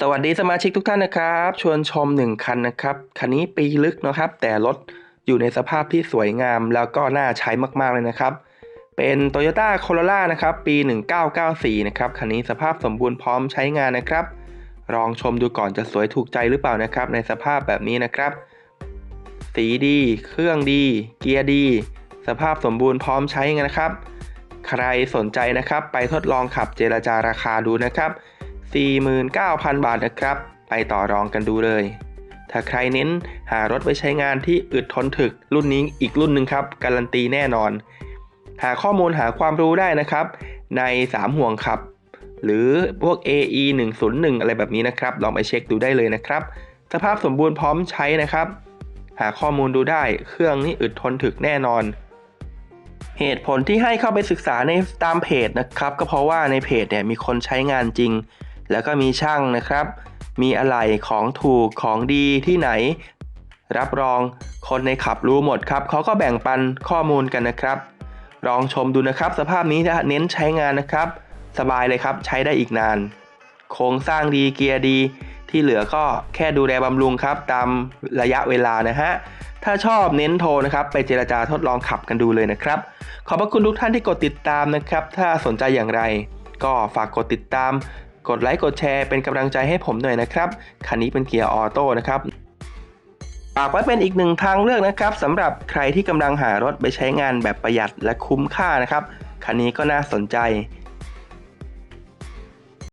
สวัสดีสมาชิกทุกท่านนะครับ ชวนชม 1 คันนะครับ คันนี้ปีลึกนะครับ แต่รถอยู่ในสภาพที่สวยงามแล้วก็น่าใช้มากๆเลยนะครับ เป็น Toyota Corolla นะครับ ปี 1994 นะครับ คันนี้สภาพสมบูรณ์พร้อมใช้งานนะครับ ลองชมดูก่อนจะสวยถูกใจหรือเปล่านะครับ ในสภาพแบบนี้นะครับ สีดี เครื่องดี เกียร์ดี สภาพสมบูรณ์พร้อมใช้งานนะครับ ใครสนใจนะครับ ไปทดลองขับเจรจาราคาดูนะครับ 49,000 บาทนะครับ ไปต่อรองกันดูเลย ถ้าใครเน้นหารถไว้ใช้งานที่อึดทนถึกรุ่นนี้อีกรุ่นหนึ่งครับ การันตีแน่นอน หาข้อมูลหาความรู้ได้นะครับ ใน 3 ห่วงขับ หรือพวก AE 101อะไรแบบนี้นะครับ ลองไปเช็คดูได้เลยนะครับ สภาพสมบูรณ์พร้อมใช้นะครับ หาข้อมูลดูได้เครื่องนี้อึดทนถึกแน่นอนเหตุผลที่ให้เข้าไปศึกษาในตามเพจนะครับ ก็เพราะว่าในเพจเนี่ยมีคนใช้งานจริง แล้วก็มีช่างนะครับ มีอะไหล่ของถูกของดีที่ไหน รับรองคนในขับรู้หมดครับเขาก็แบ่งปันข้อมูลกันนะครับ ลองชมดูนะครับ สภาพนี้จะเน้นใช้งานนะครับ สบายเลยครับใช้ได้อีกนาน โครงสร้างดีเกียร์ดี ที่เหลือก็แค่ดูแลบำรุงครับ ตามระยะเวลานะฮะถ้าชอบเน้นโทรนะครับไปเจราจาทดลองขับกันดูเลยนะครับ ขอบพระคุณทุกท่านที่กดติดตามนะครับ ถ้าสนใจอย่างไร ก็ฝากกดติดตาม กดไลค์กดแชร์เป็นกำลังใจให้ผมหน่อยนะครับ คันนี้เป็นเกียร์ออโต้นะครับฝากไว้เป็นอีกหนึ่งทางเลือกนะครับสำหรับใครที่กำลังหารถไปใช้งานแบบประหยัดและคุ้มค่านะครับ คันนี้ก็น่าสนใจ